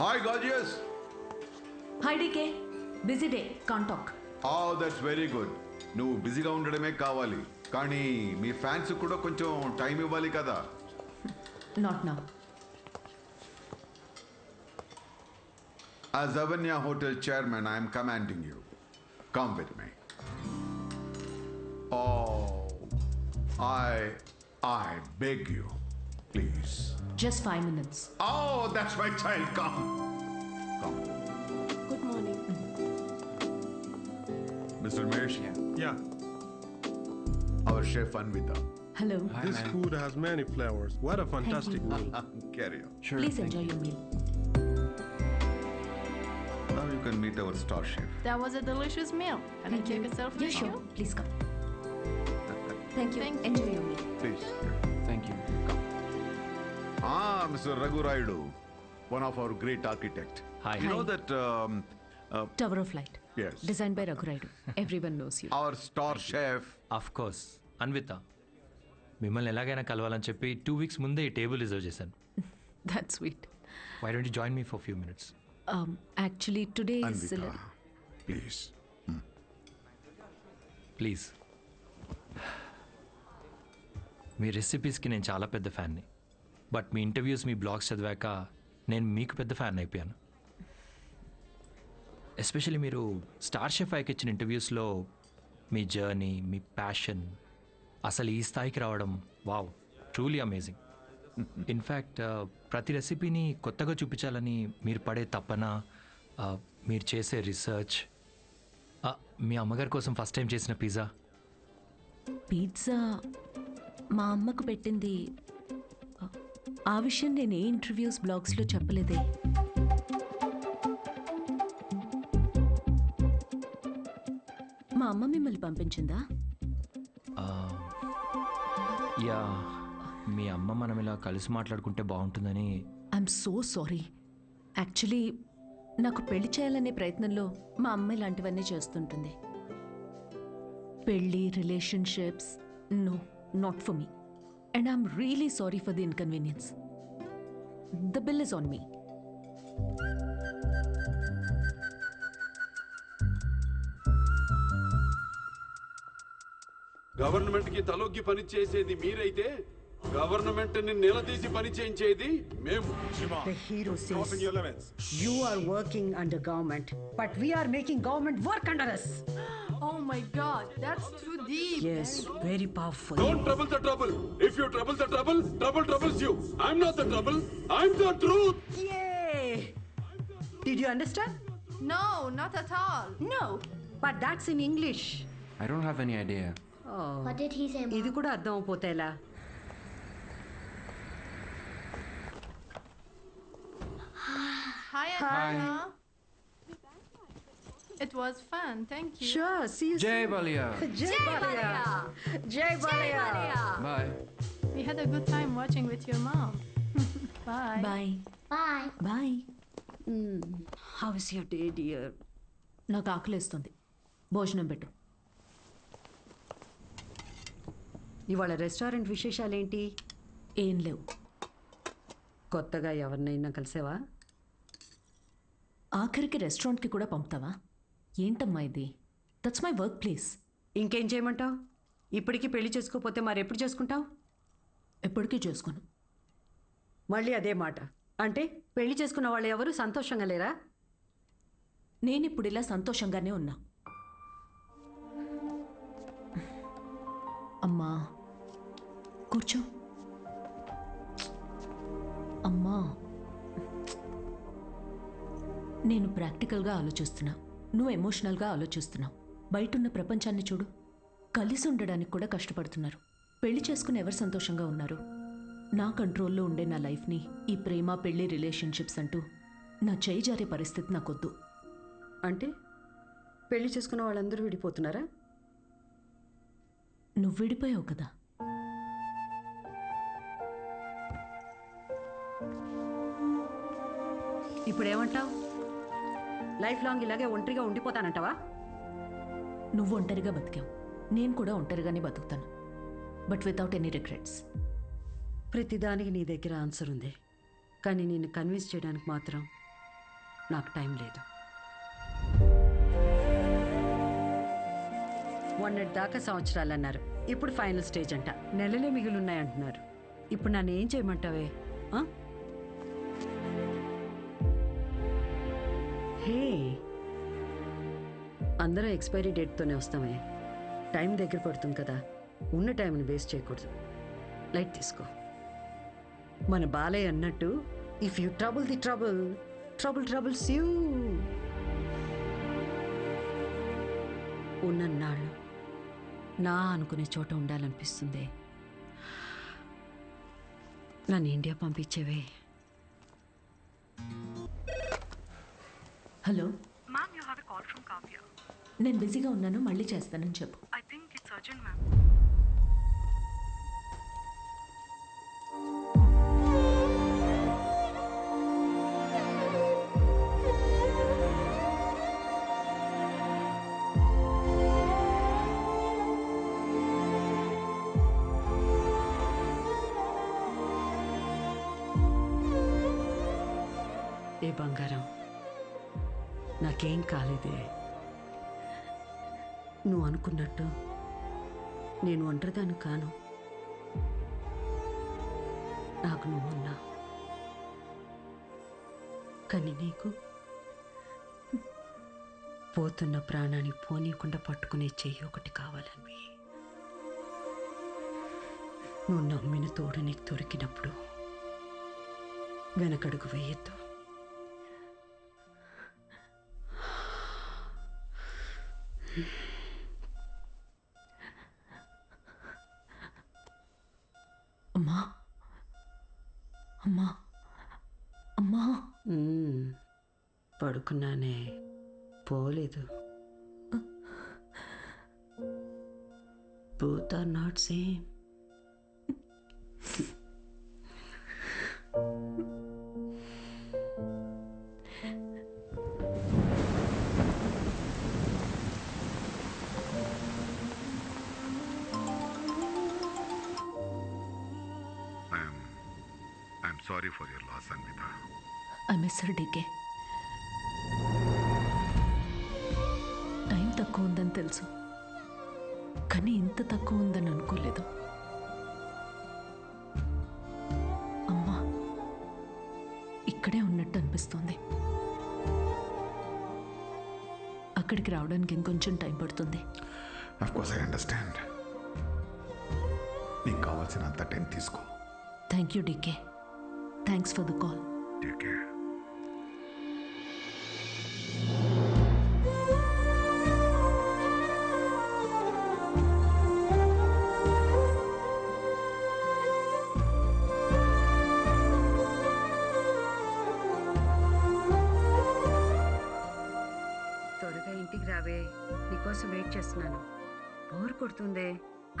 Hi gorgeous hi DK busy day can't talk ఆ that's very good నువ్వు బిజీగా ఉండడమే కావాలి. కానీ మీ ఫ్యాన్స్ కూడా కొంచెం టైం ఇవ్వాలి కదా. Not now As Avanya Hotel chairman, I am commanding you. Come with me. Oh, I, I beg you, please? Just five minutes. Oh, that's my child. Come. Come. Good morning. Mr. Mesh. Yeah. Our chef Anvita. Hello. Hi, this food has many flavors. What a fantastic meal. Carry on. Sure. Please enjoy you. your meal. Now you can meet our star chef. That was a delicious meal. Can Thank I you. take a selfie? Yeah, sure. Please come. Thank you. Thank you. Enjoy your meal. Please. Thank you. Come. Ah, Mr. Raghu Raidu, one of our great architect. Hi. You know that um, uh, tower of light yes, design by Raghurayudu everyone knows you our star chef. Of course Anvita మిమ్మల్ని ఎలాగైనా కలవాలని చెప్పి two weeks ముందే ఈ table reserve చేశాను. That sweet why don't join me for few minutes actually today Anvita, please. Please మీ రెసిపీస్కి నేను చాలా పెద్ద ఫ్యాన్ని బట్ మీ ఇంటర్వ్యూస్ మీ బ్లాగ్స్ చదివాక నేను మీకు పెద్ద ఫ్యాన్ అయిపోయాను. ఎస్పెషల్లీ మీరు స్టార్ షెఫ్ ఐకి ఇచ్చిన ఇంటర్వ్యూస్లో మీ జర్నీ మీ ప్యాషన్ అసలు ఈ స్థాయికి రావడం వావ్ ట్రూలీ అమేజింగ్. ఇన్ఫ్యాక్ట్ ప్రతి రెసిపీని కొత్తగా చూపించాలని మీరు పడే తపన మీరు చేసే రీసెర్చ్ మీ అమ్మగారి కోసం ఫస్ట్ టైం చేసిన పిజ్జా. పిజ్జా మా అమ్మకు పెట్టింది ఆ విషయం నేను ఏ ఇంటర్వ్యూస్ బ్లాగ్స్లో చెప్పలేదే. మా అమ్మ మిమ్మల్ని పంపించిందా? యా మీ అమ్మ మనం ఇలా కలిసి మాట్లాడుకుంటే బాగుంటుందని. ఐఎమ్ సో సారీ యాక్చువల్లీ నాకు పెళ్ళి చేయాలనే ప్రయత్నంలో మా అమ్మ ఇలాంటివన్నీ చేస్తుంటుంది. పెళ్ళి relationships no not for me and I'm really sorry for the inconvenience the bill is on me గవర్నమెంట్కి తలొగ్గి పని చేసేది మీరైతే గవర్నమెంట్ని నిలదీసి పని చేయించేది మేము The hero says you are working under government, but we are making government work under us. Oh my god, that's too deep. Yes, very powerful. Don't trouble the trouble if you trouble the trouble trouble troubles you I'm not the trouble I'm the truth Yay! Did you understand? No, not at all. No, but that's in English. Don't have any idea Oh, What did he say? ఇది కూడా అర్థం అయిపోతే Hi, Anna. It was fun, thank you. Sure, see you Jai soon. Balaya Jai Balaya. Jai Balaya. Bye We had a good time watching with your mom. Bye. Bye Bye. Bye Hmm. How is your day, dear? నాకు ఆకలేస్తుంది భోజనం పెట్టు ఇవాళ restaurant విశేషాలేంటి ఏం లేవు కొత్తగా ఎవరినైనా కలిసావా ఆఖరికి రెస్టారెంట్కి కూడా పంపుతావా? ఏంటమ్మా ఇది? దట్స్ మై వర్క్ ప్లేస్ ఇంకేం చేయమంటావు? ఇప్పటికీ పెళ్ళి చేసుకోకపోతే మరి ఎప్పుడు చేసుకుంటావు? ఎప్పటికీ చేసుకోను. మళ్ళీ అదే మాట. అంటే పెళ్ళి చేసుకున్న వాళ్ళు ఎవరు సంతోషంగా లేరా? నేను ఇప్పుడు ఇలా సంతోషంగానే ఉన్నా. అమ్మా. కూర్చో. అమ్మా. నేను ప్రాక్టికల్గా ఆలోచిస్తున్నా. నువ్వు ఎమోషనల్గా ఆలోచిస్తున్నావు. బయటున్న ప్రపంచాన్ని చూడు. కలిసి ఉండడానికి కూడా కష్టపడుతున్నారు. పెళ్ళి చేసుకుని ఎవరు సంతోషంగా ఉన్నారు? నా కంట్రోల్లో ఉండే నా లైఫ్ని ఈ ప్రేమ పెళ్ళి రిలేషన్షిప్స్ అంటూ నా చేయి జారే పరిస్థితి నాకొద్దు. అంటే పెళ్ళి చేసుకున్న వాళ్ళందరూ విడిపోతున్నారా? నువ్వు విడిపోయావు కదా. ఇప్పుడు ఏమంటావు లైఫ్ లాంగ్ ఇలాగే ఒంటరిగా ఉండిపోతానంటావా? నువ్వు ఒంటరిగా బతికావు. నేను కూడా ఒంటరిగానే బతుకుతాను. బట్ వితౌట్ ఎనీ రిగ్రెట్స్ ప్రతిదానికి నీ దగ్గర ఆన్సర్ ఉంది. కానీ నిన్ను కన్విన్స్ చేయడానికి మాత్రం నాకు టైం లేదు. మొన్నటి దాకా సంవత్సరాలు అన్నారు ఇప్పుడు ఫైనల్ స్టేజ్ అంట. నెలలే మిగిలి ఉన్నాయంటున్నారు. ఇప్పుడు నన్ను ఏం చేయమంటావే? హే. అందరం ఎక్స్పైరీ డేట్తోనే వస్తామే. టైం దగ్గర పడుతుంది కదా. ఉన్న టైంని వేస్ట్ చేయకూడదు. లైట్ తీసుకో. మన బాలయ్య అన్నట్టు if you trouble the trouble trouble troubles you ఉన్నన్నాళ్ళు నా అనుకునే చోట ఉండాలనిపిస్తుంది. నన్ను India పంపించేవే. Hello. Ma'am you have a call from Kavya నేను బిజీగా ఉన్నాను మళ్ళీ చేస్తానని చెప్పు. I think it's urgent ma'am ఏ బంగారం? నాకేం కాలేదే. నువ్వు అనుకున్నట్టు నేను ఒంటరిదాన్ని కాను. నాకు నువ్వున్నా. కానీ నీకు పోతున్న ప్రాణాన్ని పోనీయకుండా పట్టుకునే చెయ్యి ఒకటి కావాలని. నువ్వు నమ్మిన తోడు నీకు దొరికినప్పుడు వెనకడుగు వేయొద్దు. అమ్మా. అమ్మా. అమ్మా. మ్మ్. పడుకున్నానే. పోలేదు. Both are not same. Sorry for your loss, Anvita. I miss her DK time తక్కువ ఉందని తెలుసు. కానీ ఇంత తక్కువ ఉందని అనుకోలేదు. అమ్మా ఇక్కడే ఉన్నట్టు అనిపిస్తోంది. అక్కడికి రావడానికి ఇంకొంచెం టైం పడుతుంది. కోర్స్ ఐ అండర్స్టాండ్ నీకు కావాల్సినంత టైం తీసుకో. Thank you DK thanks for the call Take care. త్వరగా ఇంటికి రావే. నీకోసం వెయిట్ చేస్తున్నాను. బోర్ కొడుతుందే.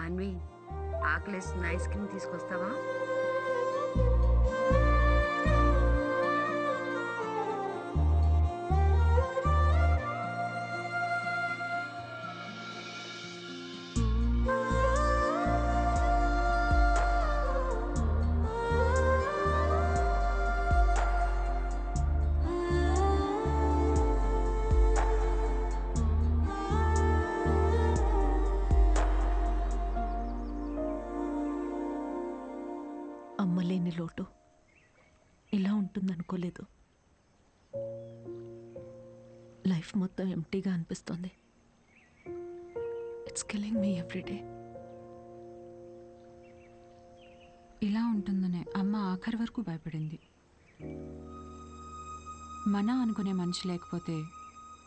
అన్వి ఆకలేస్తుంది ఐస్ క్రీమ్ తీసుకొస్తావా? లోటు. ఇలా ఉంటుందనుకోలేదు. లైఫ్ మొత్తం ఎంటీగా అనిపిస్తుంది. ఇట్స్ కిల్లింగ్ మీ ఎవ్రీడే ఇలా ఉంటుందనే అమ్మ ఆఖరి వరకు భయపడింది. మన అనుకునే మనిషి లేకపోతే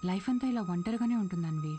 లైఫ్ అంతా ఇలా ఒంటరిగానే ఉంటుందన్వి.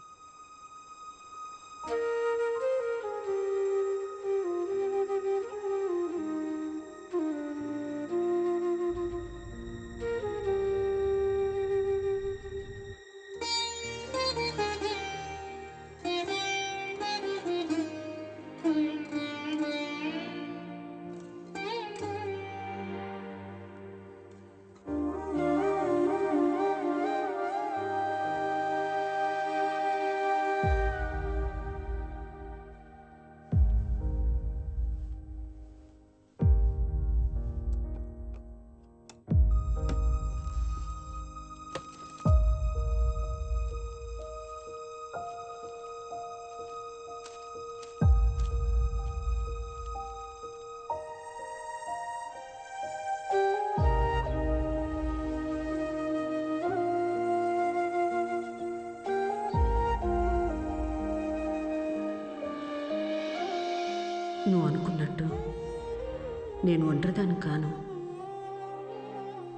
నేను ఒంటరిదాన్ని కాను.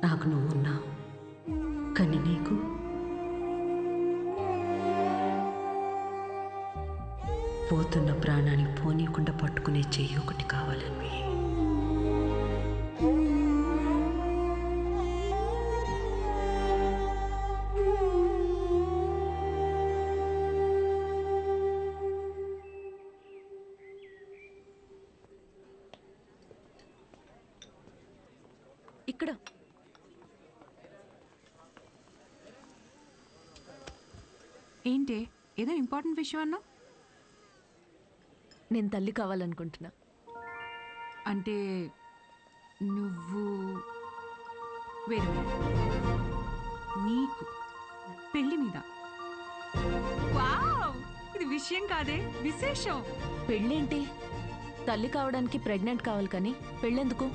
నాకు నువ్వు ఉన్నావు. కానీ నీకు? పోతున్న ప్రాణాన్ని పోనీయకుండా పట్టుకునే చెయ్యి ఒకటి కావాలని విషయం అన్నావు? నేను తల్లి కావాలనుకుంటున్నా. అంటే నువ్వు వేరు నీకు పెళ్ళి మీద. వావ్! ఇది విషయం కాదే విశేషం. పెళ్ళేంటి? తల్లి కావడానికి ప్రెగ్నెంట్ కావాలి కానీ పెళ్ళెందుకు?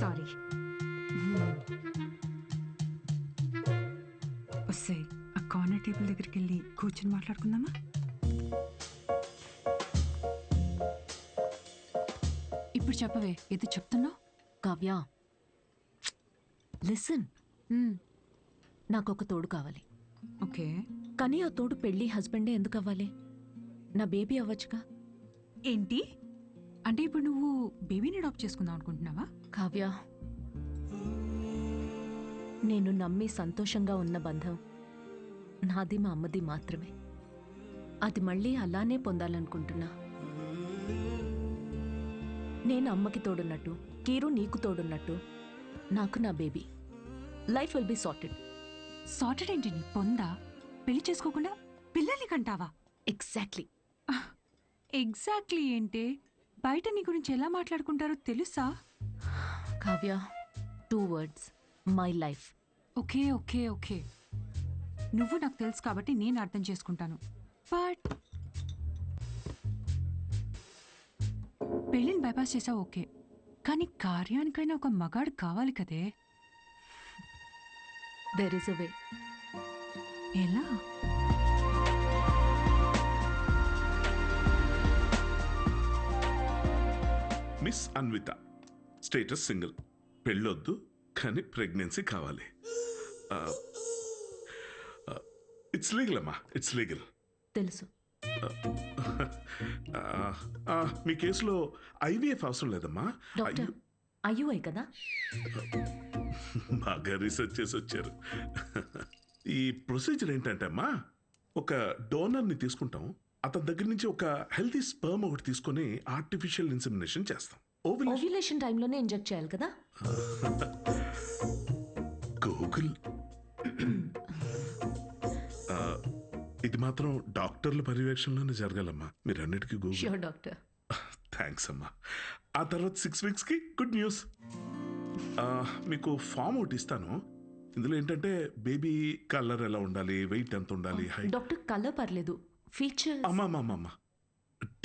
సారీ. టేబుల్ దగ్గరికి వెళ్ళి కూర్చొని మాట్లాడుకుందామా? ఇప్పుడు చెప్పవే ఏదో చెప్తున్నావు? కావ్య. లిసన్ నాకు ఒక తోడు కావాలి. ఓకే. కానీ ఆ తోడు పెళ్ళి హస్బెండే ఎందుకు అవ్వాలి నా బేబీ అవ్వచ్చుగా? ఏంటి? అంటే ఇప్పుడు నువ్వు బేబీని అడాప్ట్ చేసుకుందాం అనుకుంటున్నావా? కావ్య. నేను నమ్మి సంతోషంగా ఉన్న బంధం నాది మా అమ్మది మాత్రమే. అది మళ్ళీ అలానే పొందాలనుకుంటున్నా. నేను అమ్మకి తోడున్నట్టు కీరు నీకు తోడున్నట్టు నాకు నా baby. Life will be sorted sorted ఏంటి నీ పొందా? పెళ్ళి చేసుకోకుండా పిల్లల్ని కంటావా? ఎగ్జాక్ట్లీ ఎగ్జాక్ట్లీ ఏంటి? బయట నీ గురించి ఎలా మాట్లాడుకుంటారో తెలుసా? Kavya two words my life okay okay okay. నువ్వు నాకు తెలుసు కాబట్టి నేను అర్థం చేసుకుంటాను. బట్ పెళ్ళిని బైపాస్ చేసావు ఓకే. కానీ కార్యానికైనా ఒక మగాడు కావాలి కదే. దెర్ ఇస్ అ వే ఎలా? మిస్ అన్విత స్టేటస్ సింగిల్ పెళ్ళొద్దు కానీ ప్రెగ్నెన్సీ కావాలి. ఇట్స్ లీగల్ అమ్మా. ఇట్స్ లీగల్ తెలుసు. మీ కేసులో ఐవీఎఫ్ అవసరం లేదమ్మా. డాక్టర్ అయ్యుఐ కదా? బాగా రీసెర్చ్ చేసి వచ్చారు. ఈ ప్రొసీజర్ ఏంటంటే అమ్మా ఒక డోనర్ని తీసుకుంటాం. అతని దగ్గర నుంచి ఒక హెల్తీ స్పర్మ్ ఒకటి తీసుకొని ఆర్టిఫిషియల్ ఇన్సెమినేషన్ చేస్తాం. ఓవిల్ ఓవ్యులేషన్ టైంలోనే ఇంజెక్ట్ చేయాలి కదా? గూగుల్ ఇది మాత్రం డాక్టర్ల పర్యవేక్షణలోనే జరగాలమ్మా. మీరు అన్నిటికీ గూగుల్ డాక్టర్ థ్యాంక్స్ అమ్మా. ఆ తర్వాత సిక్స్ వీక్స్కి గుడ్ న్యూస్ మీకు ఫామ్ ఒకటి ఇస్తాను. ఇందులో ఏంటంటే బేబీ కలర్ ఎలా ఉండాలి వెయిట్ ఎంత ఉండాలి హైట్ డాక్టర్ కలర్ పర్లేదు. ఫీచర్ అమ్మా అమ్మా అమ్మా అమ్మా.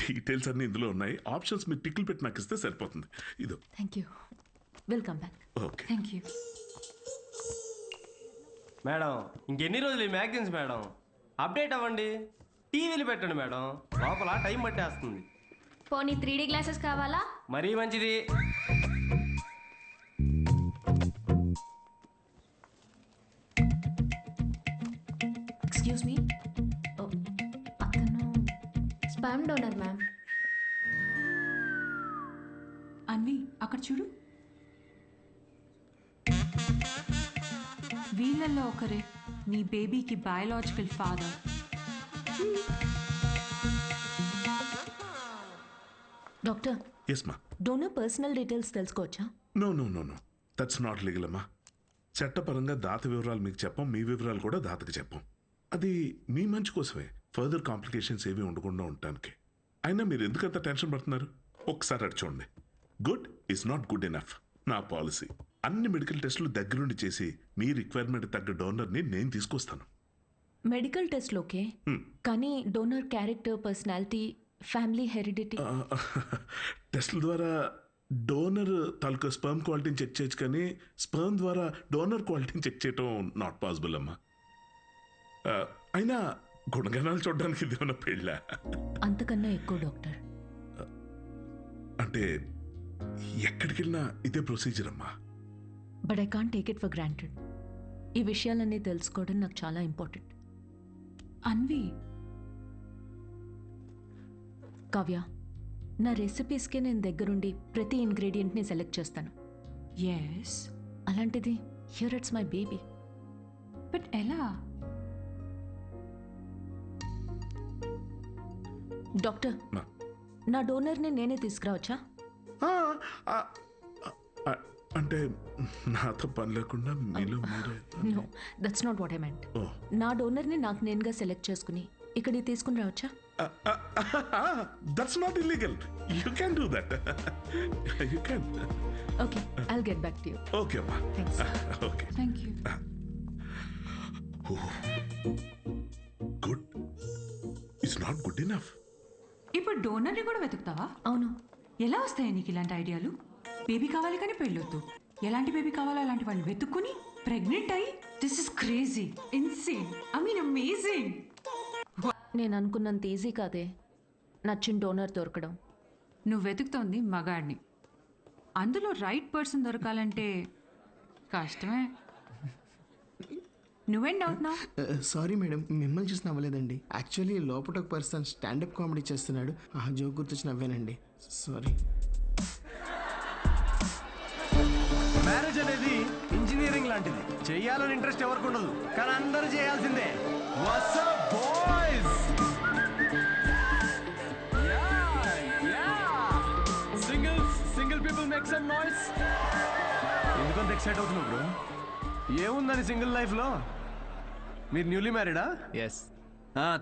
డీటెయిల్స్ అన్ని ఇందులో ఉన్నాయి. ఆప్షన్స్ మీరు టిక్లు పెట్టి నాకు ఇస్తే సరిపోతుంది. ఇదో. Thank you welcome back okay thank you madam ఇంకెన్ని రోజులు ఈ మ్యాగజైన్స్ మేడం అప్డేట్ అవ్వండి. టీవీలు పెట్టండి మేడం. లోపల టైం పట్టేస్తుంది. పోనీ త్రీ డీ గ్లాసెస్ కావాలా? మరీ మంచిది. ఎక్స్క్యూజ్ మీ అతను స్పామ్ డోనర్ మ్యామ్. అన్వి అక్కడ చూడు. వీళ్ళల్లో ఒకరే. నీ బేబీకి బయాలజికల్ ఫాదర్ డాక్టర్ ఎస్ మా డోనర్ పర్సనల్ డీటెయిల్స్ తెలుసుకోవచ్చా? No no no no that's not legal అమ్మా చట్టపరంగా దాత వివరాలు మీకు చెప్పం మీ వివరాలు కూడా దాతకి చెప్పం. అది మీ మంచి కోసమే. ఫర్దర్ కాంప్లికేషన్స్ ఏవి ఉండకుండా ఉండటానికి. అయినా మీరు ఎందుకంత టెన్షన్ పడుతున్నారు? ఒకసారి అటు చూడండి. Good is not good enough నా పాలసీ. అన్ని మెడికల్ టెస్టులు దగ్గరుండి చేసి మీ రిక్వైర్మెంట్ తగ్గ డోనర్ని నేను తీసుకొస్తాను. Medical test okay. కానీ donor character personality family heredity. టెస్ట్ల ద్వారా డోనర్ తాలూకా స్పర్మ్ క్వాలిటీని చెక్ చేయొచ్చు కానీ స్పర్మ్ ద్వారా డోనర్ క్వాలిటీని చెక్ చేయటం నాట్ పాసిబుల్ అమ్మా. అయినా గుణగణాలు చూడడానికి ఇది ఉన్న పెళ్ళ? అంతకన్నా ఎక్కువ డాక్టర్. అంటే ఎక్కడికి వెళ్ళినా ఇదే ప్రొసీజర్ అమ్మా. But I can't take it for granted ఈ విషయాలన్నీ తెలుసుకోవడం నాకు చాలా ఇంపార్టెంట్ అన్వి. కావ్య నా రెసిపీస్కి నేను దగ్గరుండి ప్రతి ఇంగ్రీడియంట్ని సెలెక్ట్ చేస్తాను. ఎస్ అలాంటిది here it's my baby but ఎలా? డాక్టర్. నా డోనర్ని నేనే తీసుకురావచ్చా? అంటే నాతో పని లేకుండా మీలో మీరే no that's not what I meant oh నా డోనర్ని నాకు నేనుగా సెలెక్ట్ చేసుకుని ఇక్కడికి తీసుకుని రావచ్చా? That's not illegal you can do that you can okay I'll get back to you okay అమ్మా thanks okay thank you good it's not good enough ఇప్పుడు డోనర్ని కూడా వెతుకుతావా? అవును. ఎలా వస్తాయి నీకు ఇలాంటి ఐడియాలు? బేబీ కావాలి కానీ పెళ్ళొద్దు. ఎలాంటి బేబీ కావాలో అలాంటి వాడిని వెతుక్కుని ప్రెగ్నెంట్ అయ్యి this is crazy insane I mean amazing నేను అనుకున్నంత ఈజీ కాదే నచ్చిన డోనర్ దొరకడం. నువ్వు వెతుకుతోంది మగాడిని. అందులో రైట్ పర్సన్ దొరకాలంటే కష్టమే. నువ్వేం డౌట్ నా సారీ మేడం మిమ్మల్ని చూసి నవ్వలేదండి. యాక్చువల్లీ లోపల ఒక పర్సన్ స్టాండప్ కామెడీ చేస్తున్నాడు. ఆ జోక్ గుర్తొచ్చి నవ్వానండి. సారీ లాంటిది. చెయ్యాలని ఇంట్రెస్ట్ ఎవరికి ఉండదు. కానీ అందరూ చేయాల్సిందే. Boys single single people make some noise ఎందుకంత ఎక్సైట్ అవుతున్నావు బ్రో ఏముందని సింగిల్ లైఫ్లో? మీరు న్యూలీ మ్యారీడా ఎస్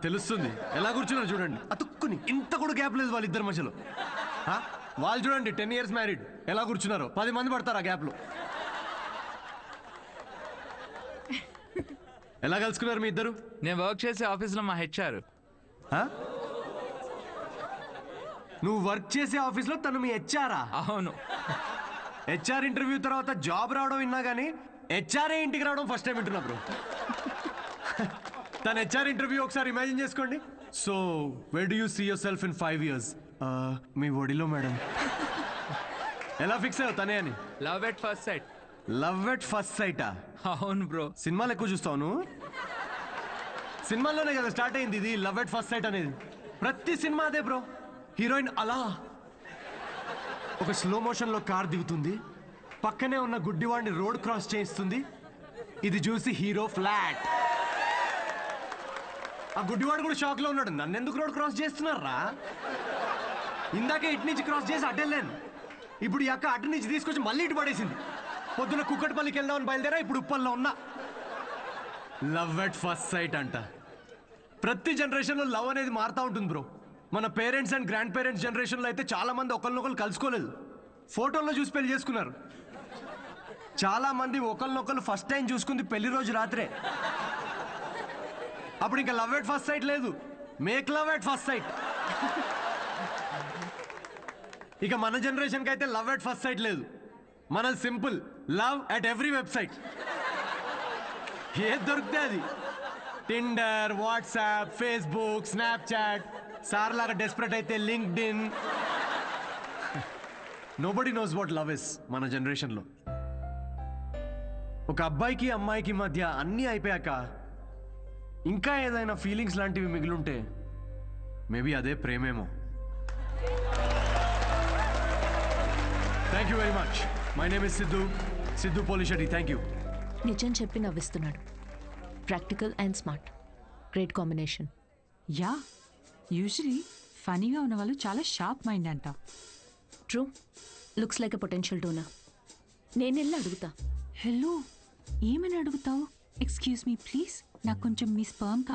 తెలుస్తుంది. ఎలా కూర్చున్నారు చూడండి. అతుక్కుని ఇంత కూడా గ్యాప్ లేదు వాళ్ళిద్దరి మధ్యలో? వాళ్ళు చూడండి టెన్ ఇయర్స్ మ్యారీడ్ ఎలా కూర్చున్నారు? పది మంది పడతారు ఆ గ్యాప్లో ఎలా కలుసుకున్నారు మీ ఇద్దరు? నేను వర్క్ చేసే ఆఫీస్లో మా హెచ్ఆర్. ఆ? నువ్వు వర్క్ చేసే ఆఫీస్లో తను మీ హెచ్ఆరా? అవును. హెచ్ఆర్ ఇంటర్వ్యూ తర్వాత జాబ్ రావడం విన్నా కానీ హెచ్ఆర్ఏ ఇంటికి రావడం ఫస్ట్ టైం వింటున్నా బ్రో తన హెచ్ఆర్ ఇంటర్వ్యూ ఒకసారి ఇమాజిన్ చేసుకోండి. So where do you see yourself in five years మీ ఒడిలో మేడం ఎలా ఫిక్స్ అయ్యావు తనే అని? Love at first sight love at first సైటా అవును బ్రో. సినిమాలు ఎక్కువ చూస్తావు సినిమాల్లోనే కదా స్టార్ట్ అయింది ఇది లవ్ ఎట్ ఫస్ట్ సైట్ అనేది. ప్రతి సినిమా అదే బ్రో. హీరోయిన్ అలా. ఒక స్లో మోషన్లో కార్ దిగుతుంది. పక్కనే ఉన్న గుడ్డివాడిని రోడ్ క్రాస్ చేయిస్తుంది. ఇది చూసి హీరో ఫ్లాట్. ఆ గుడ్డివాడు కూడా షాక్లో ఉన్నాడు. నన్ను ఎందుకు రోడ్ క్రాస్ చేస్తున్నారా? ఇందాకే ఇటు నుంచి క్రాస్ చేసి అడ్డెళ్ళాను ఇప్పుడు ఈ అక్క అటు నుంచి తీసుకొచ్చి మళ్ళీ ఇటు పడేసింది. పొద్దున కుక్కటిపల్లికి వెళ్దామని బయలుదేరా ఇప్పుడు ఉప్పల్లో ఉన్నా. లవ్ ఎట్ ఫస్ట్ సైట్ అంట. ప్రతి జనరేషన్లో లవ్ అనేది మారుతూ ఉంటుంది బ్రో. మన పేరెంట్స్ అండ్ గ్రాండ్ పేరెంట్స్ జనరేషన్లో అయితే చాలా మంది ఒకరినొకరు కలుసుకోలేదు. ఫోటోల్లో చూసి పెళ్ళి చేసుకున్నారు. చాలా మంది ఒకరినొకరు ఫస్ట్ టైం చూసుకుంది పెళ్ళి రోజు రాత్రే. అప్పుడు ఇంకా లవ్ ఎట్ ఫస్ట్ సైట్ లేదు. Make love at first sight ఇక మన జనరేషన్కి అయితే లవ్ ఎట్ ఫస్ట్ సైట్ లేదు. మన simple. Love at every website. ఏది దొరికితే అది. Tinder WhatsApp Facebook Snapchat. Sir లాగా డెస్పరేట్ అయితే LinkedIn nobody knows what love is మన జనరేషన్లో ఒక అబ్బాయికి అమ్మాయికి మధ్య అన్నీ అయిపోయాక ఇంకా ఏదైనా ఫీలింగ్స్ లాంటివి మిగిలుంటే మేబీ అదే ప్రేమేమో. Thank you very much my name is Siddhu Siddhu Polishetty thank you నిజం చెప్పి నవ్విస్తున్నాడు. Practical and smart great combination yeah usually ఫనీగా ఉన్న వాళ్ళు చాలా షార్ప్ మైండ్ అంట. True looks like a potential donor నేను వెళ్ళి అడుగుతా. హలో ఏమని అడుగుతావు? ఎక్స్క్యూజ్ మీ ప్లీజ్ నాకు కొంచెం మీ స్పర్మ్